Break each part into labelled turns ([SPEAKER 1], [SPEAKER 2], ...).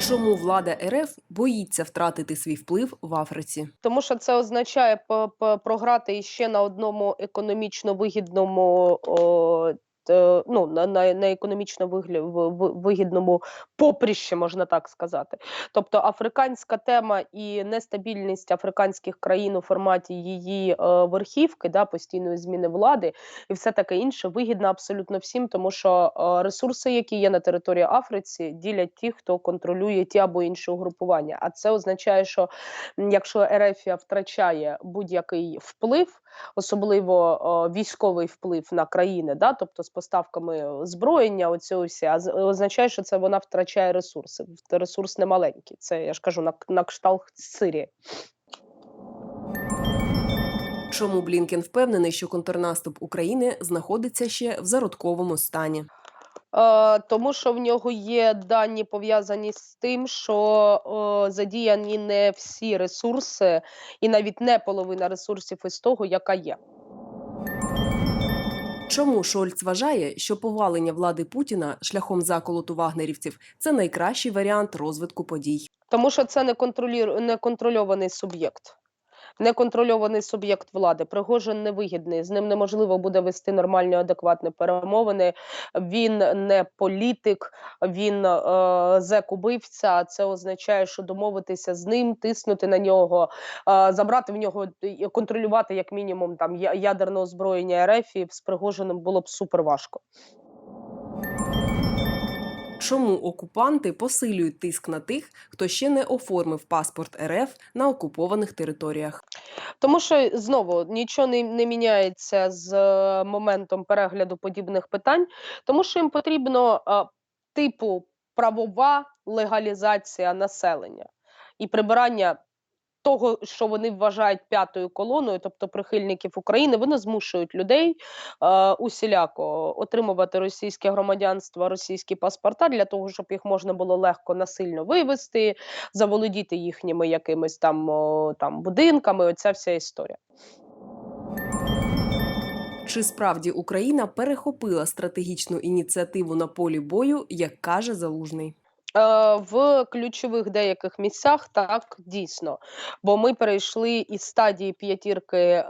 [SPEAKER 1] Чому влада РФ боїться втратити свій вплив в Африці?
[SPEAKER 2] Тому що це означає програти іще на одному економічно вигідному. Ну, на, на, на економічно вигля, в- вигідному поприщі, можна так сказати. Тобто африканська тема і нестабільність африканських країн у форматі її е, верхівки, да, постійної зміни влади і все таке інше вигідна абсолютно всім, тому що е, ресурси, які є на території Африці, ділять ті, хто контролює ті або інші угрупування. А це означає, що якщо Ерефія втрачає будь-який вплив, особливо військовий вплив на країни, да, тобто з поставками зброєння, оцього з- означає, що це вона втрачає ресурси. Ресурс не маленький. Це я ж кажу на, на кшталт Сирії.
[SPEAKER 1] Чому Блінкен впевнений, що контрнаступ України знаходиться ще в зародковому стані?
[SPEAKER 2] Е, тому що в нього є дані пов'язані з тим, що е, задіяні не всі ресурси, і навіть не половина ресурсів із того, яка є.
[SPEAKER 1] Чому Шольц вважає, що повалення влади Путіна шляхом заколоту вагнерівців це найкращий варіант розвитку подій?
[SPEAKER 2] Тому що це неконтролір... неконтрольований суб'єкт. Неконтрольований суб'єкт влади. Пригожин невигідний. З ним неможливо буде вести нормальні адекватні перемовини. Він не політик, він е, зек-убивця. Це означає, що домовитися з ним, тиснути на нього, е, забрати в нього контролювати як мінімум там ядерне озброєння РФ і з Пригожиним було б супер важко.
[SPEAKER 1] Чому окупанти посилюють тиск на тих, хто ще не оформив паспорт РФ на окупованих територіях?
[SPEAKER 2] Тому що знову нічого не, не міняється з е, моментом перегляду подібних питань, тому що їм потрібно а, типу правова легалізація населення і прибирання того, що вони вважають п'ятою колоною, тобто прихильників України, вони змушують людей е, усіляко отримувати російське громадянство, російські паспорта для того, щоб їх можна було легко насильно вивести, заволодіти їхніми якимись там, о, там будинками. Оця вся історія.
[SPEAKER 1] Чи справді Україна перехопила стратегічну ініціативу на полі бою, як каже Залужний?
[SPEAKER 2] Е, в ключових деяких місцях так дійсно. Бо ми перейшли із стадії п'ятірки е,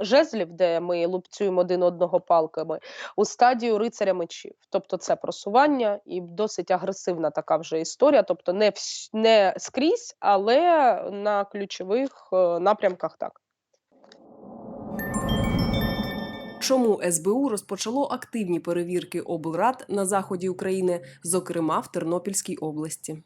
[SPEAKER 2] жезлів, де ми лупцюємо один одного палками, у стадію рицаря мечів. Тобто це просування і досить агресивна така вже історія. Тобто не, вс- не скрізь, але на ключових е, напрямках так.
[SPEAKER 1] Чому СБУ розпочало активні перевірки облрад на заході України, зокрема в Тернопільській області?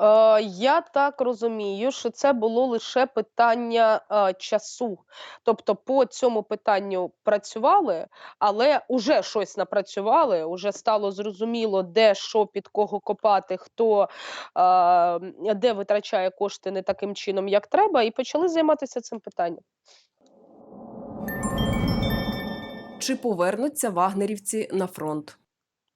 [SPEAKER 2] Е, я так розумію, що це було лише питання е, часу. Тобто, по цьому питанню працювали, але уже щось напрацювали, уже стало зрозуміло, де що під кого копати, хто е, де витрачає кошти не таким чином, як треба, і почали займатися цим питанням.
[SPEAKER 1] Чи повернуться вагнерівці на фронт?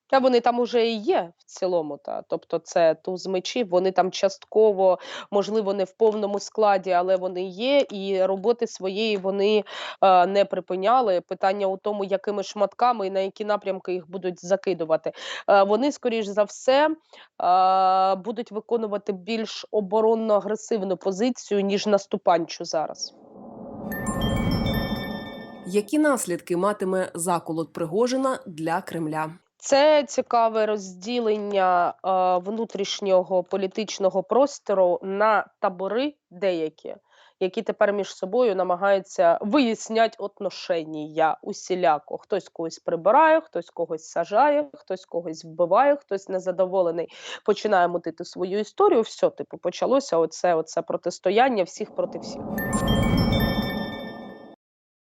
[SPEAKER 2] Та вони там уже і є в цілому. Та тобто, це туз мечів. Вони там частково, можливо, не в повному складі, але вони є, і роботи своєї вони е, не припиняли. Питання у тому, якими шматками і на які напрямки їх будуть закидувати. Е, вони, скоріш за все, е, будуть виконувати більш оборонно-агресивну позицію ніж наступанчу зараз.
[SPEAKER 1] Які наслідки матиме заколот Пригожина для Кремля?
[SPEAKER 2] Це цікаве розділення е, внутрішнього політичного простору на табори деякі, які тепер між собою намагаються виясняти отношення усіляко. Хтось когось прибирає, хтось когось сажає, хтось когось вбиває, хтось незадоволений, починає мутити свою історію. Все, типу, почалося оце, оце протистояння всіх проти всіх.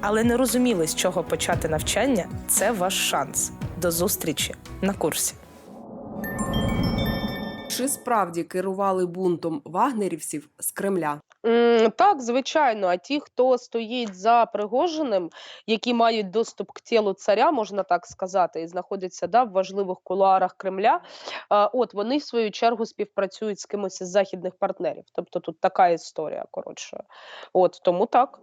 [SPEAKER 3] але не розуміли, з чого почати навчання, це ваш шанс. До зустрічі на курсі.
[SPEAKER 1] Чи справді керували бунтом вагнерівців з Кремля?
[SPEAKER 2] Так, звичайно. А ті, хто стоїть за Пригожиним, які мають доступ к тілу царя, можна так сказати, і знаходяться да, в важливих кулуарах Кремля, а, от вони в свою чергу співпрацюють з кимось із західних партнерів. Тобто тут така історія коротше. От тому так.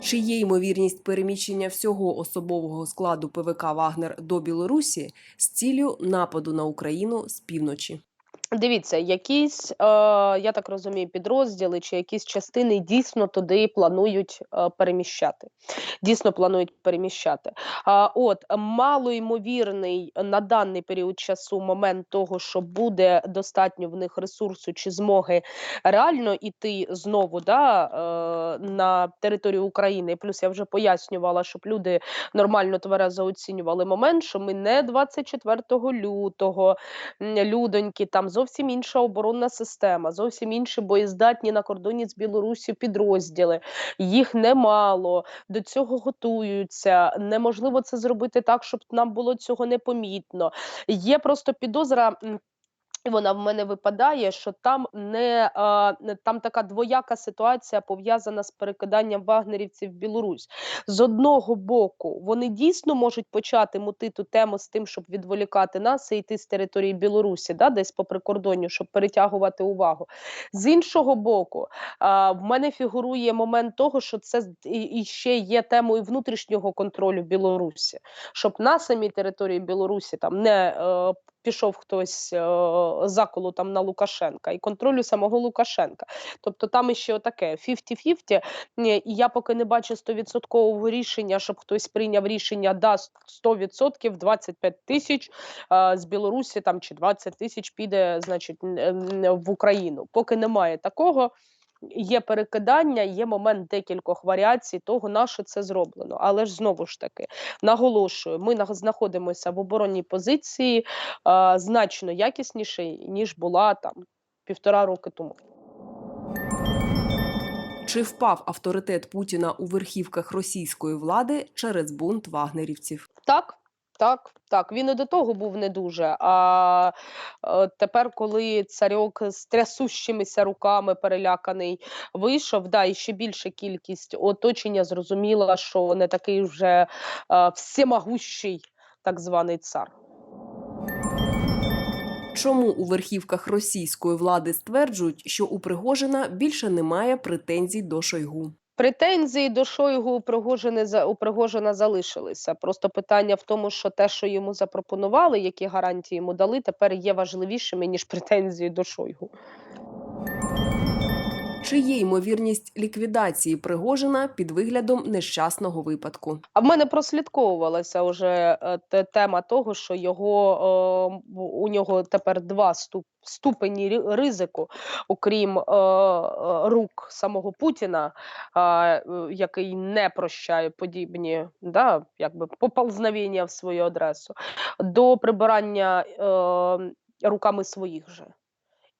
[SPEAKER 1] Чи є ймовірність переміщення всього особового складу ПВК Вагнер до Білорусі з ціллю нападу на Україну з півночі?
[SPEAKER 2] Дивіться, якісь, е, я так розумію, підрозділи чи якісь частини дійсно туди планують е, переміщати. Дійсно планують переміщати. А, от малоймовірний на даний період часу момент того, що буде достатньо в них ресурсу чи змоги реально іти знову да, е, на територію України. Плюс я вже пояснювала, щоб люди нормально тверезо оцінювали момент, що ми не 24 лютого людоньки, там зовсім інша оборонна система, зовсім інші боєздатні на кордоні з Білорусі підрозділи. Їх немало, до цього готуються. Неможливо це зробити так, щоб нам було цього непомітно. Є просто підозра. Вона в мене випадає, що там не а, там така двояка ситуація пов'язана з перекиданням вагнерівців в Білорусь. З одного боку, вони дійсно можуть почати мутити тему з тим, щоб відволікати нас і йти з території Білорусі, да, десь по прикордонню, щоб перетягувати увагу. З іншого боку, а, в мене фігурує момент того, що це і, ще є темою внутрішнього контролю Білорусі, щоб на самій території Білорусі там не е, пішов хтось е, заколу там на Лукашенка і контролю самого Лукашенка. Тобто там іще отаке 50-50, і я поки не бачу 100% рішення, щоб хтось прийняв рішення да 100% 25 тисяч е, з Білорусі там чи 20 тисяч піде, значить, в Україну. Поки немає такого. Є перекидання, є момент декількох варіацій того, на що це зроблено. Але ж знову ж таки наголошую, ми нах- знаходимося в оборонній позиції а, значно якісніший, ніж була там півтора роки тому.
[SPEAKER 1] Чи впав авторитет Путіна у верхівках російської влади через бунт вагнерівців?
[SPEAKER 2] Так, так, так. Він і до того був не дуже. А е, тепер, коли царьок з трясущимися руками переляканий вийшов, да, і ще більша кількість оточення зрозуміла, що не такий вже е, всемогущий так званий цар.
[SPEAKER 1] Чому у верхівках російської влади стверджують, що у Пригожина більше немає претензій до Шойгу?
[SPEAKER 2] Претензії до Шойгу у Пригожини за у Пригожина залишилися. Просто питання в тому, що те, що йому запропонували, які гарантії йому дали, тепер є важливішими ніж претензії до Шойгу.
[SPEAKER 1] Чи є ймовірність ліквідації Пригожина під виглядом нещасного випадку?
[SPEAKER 2] А в мене прослідковувалася вже е, тема того, що його е, у нього тепер два ступ, ступені ризику, окрім е, е, рук самого Путіна, е, який не прощає подібні да, якби поползновення в свою адресу, до прибирання е, руками своїх же.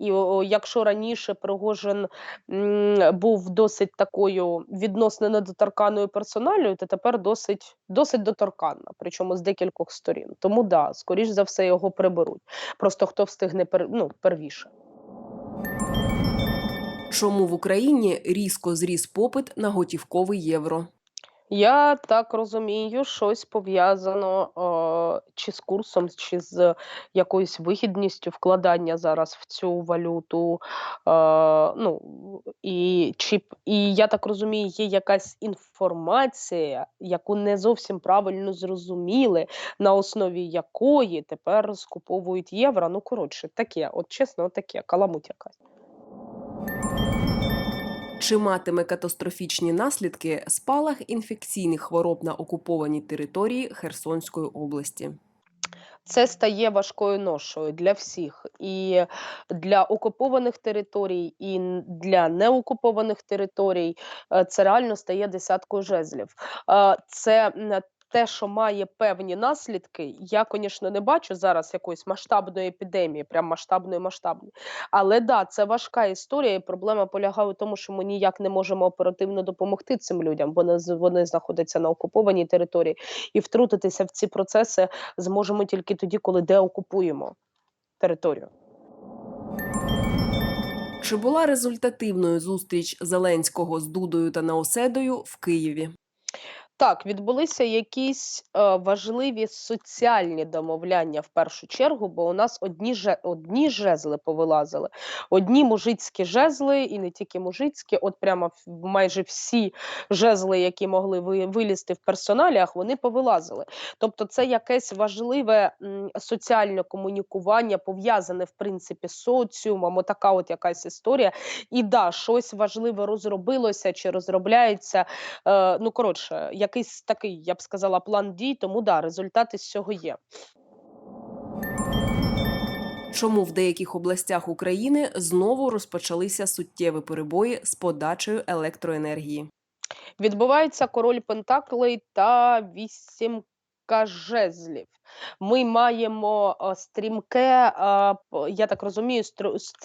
[SPEAKER 2] І о, якщо раніше Пригожин м, був досить такою відносно недоторканною персоналію, то тепер досить, досить доторканна, причому з декількох сторін. Тому да, скоріш за все його приберуть. Просто хто встигне пер, ну, первіше.
[SPEAKER 1] Чому в Україні різко зріс попит на готівковий євро?
[SPEAKER 2] Я так розумію, щось пов'язано е, чи з курсом, чи з якоюсь вигідністю вкладання зараз в цю валюту. Е, ну, і, чи, і я так розумію, є якась інформація, яку не зовсім правильно зрозуміли, на основі якої тепер скуповують євро. Ну, коротше, таке, от чесно, таке, каламуть якась.
[SPEAKER 1] Чи матиме катастрофічні наслідки спалах інфекційних хвороб на окупованій території Херсонської області?
[SPEAKER 2] це стає важкою ношою для всіх, і для окупованих територій, і для неокупованих територій. Е, Це реально стає десяткою жезлів. Е, Це те, що має певні наслідки. Я, звісно, не бачу зараз якоїсь масштабної епідемії, прям масштабної масштабної. Але да, це важка історія, і проблема полягає в тому, що ми ніяк не можемо оперативно допомогти цим людям. З- вони знаходяться на окупованій території, і втрутитися в ці процеси зможемо тільки тоді, коли деокупуємо. територію.
[SPEAKER 1] Чи була результативною зустріч Зеленського з Дудою та Наоседою в Києві?
[SPEAKER 2] Так, відбулися якісь е, важливі соціальні домовляння в першу чергу, бо у нас одні, же, одні жезли повилазили. Одні мужицькі жезли, і не тільки мужицькі, от прямо майже всі жезли, які могли ви- вилізти в персоналіях, вони повилазили. Тобто, це якесь важливе м, соціальне комунікування, пов'язане в принципі з соціумом, отака от якась історія. І да, щось важливе розробилося чи розробляється. Е, ну, коротше, якийсь такий, я б сказала, план дій, тому да, результати з цього є.
[SPEAKER 1] Чому в деяких областях України знову розпочалися суттєві перебої з подачею електроенергії?
[SPEAKER 2] Відбувається король Пентаклей та вісімка жезлів. Ми маємо е, стрімке, я так розумію,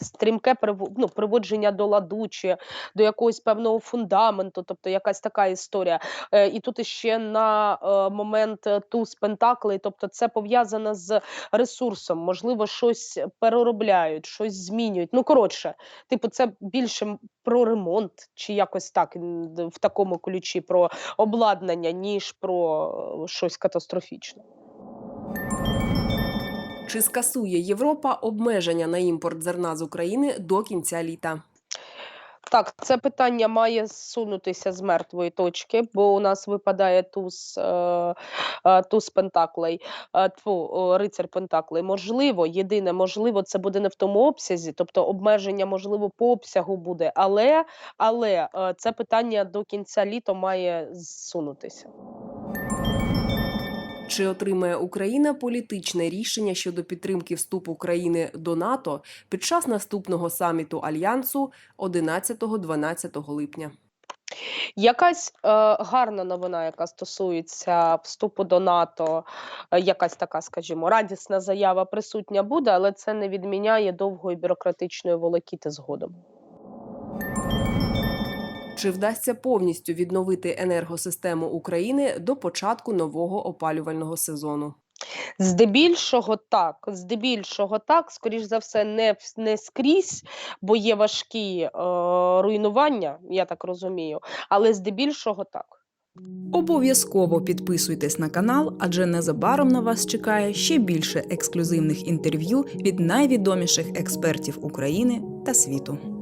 [SPEAKER 2] стрімке ну, приводження до ладу чи до якогось певного фундаменту, тобто якась така історія. Е, І тут іще на е, момент туз Пентаклей, тобто це пов'язано з ресурсом, можливо, щось переробляють, щось змінюють. Ну, коротше, типу, це більше про ремонт, чи якось так в такому ключі про обладнання, ніж про щось катастрофічне.
[SPEAKER 1] Чи скасує Європа обмеження на імпорт зерна з України до кінця літа?
[SPEAKER 2] Так, це питання має зсунутися з мертвої точки, бо у нас випадає туз, е, е, туз Пентаклей, е, тьфу, рицар Пентаклей. Можливо, єдине, можливо, це буде не в тому обсязі, тобто обмеження, можливо, по обсягу буде, але, але це питання до кінця літа має зсунутися.
[SPEAKER 1] Чи отримає Україна політичне рішення щодо підтримки вступу України до НАТО під час наступного саміту альянсу 11-12 липня?
[SPEAKER 2] Якась е, гарна новина, яка стосується вступу до НАТО, е, якась така, скажімо, радісна заява присутня буде, але це не відміняє довгої бюрократичної волокіти згодом.
[SPEAKER 1] Чи вдасться повністю відновити енергосистему України до початку нового опалювального сезону?
[SPEAKER 2] Здебільшого так, здебільшого так, скоріш за все, не, не скрізь, бо є важкі е, руйнування, я так розумію, але здебільшого так.
[SPEAKER 4] Обов'язково підписуйтесь на канал, адже незабаром на вас чекає ще більше ексклюзивних інтерв'ю від найвідоміших експертів України та світу.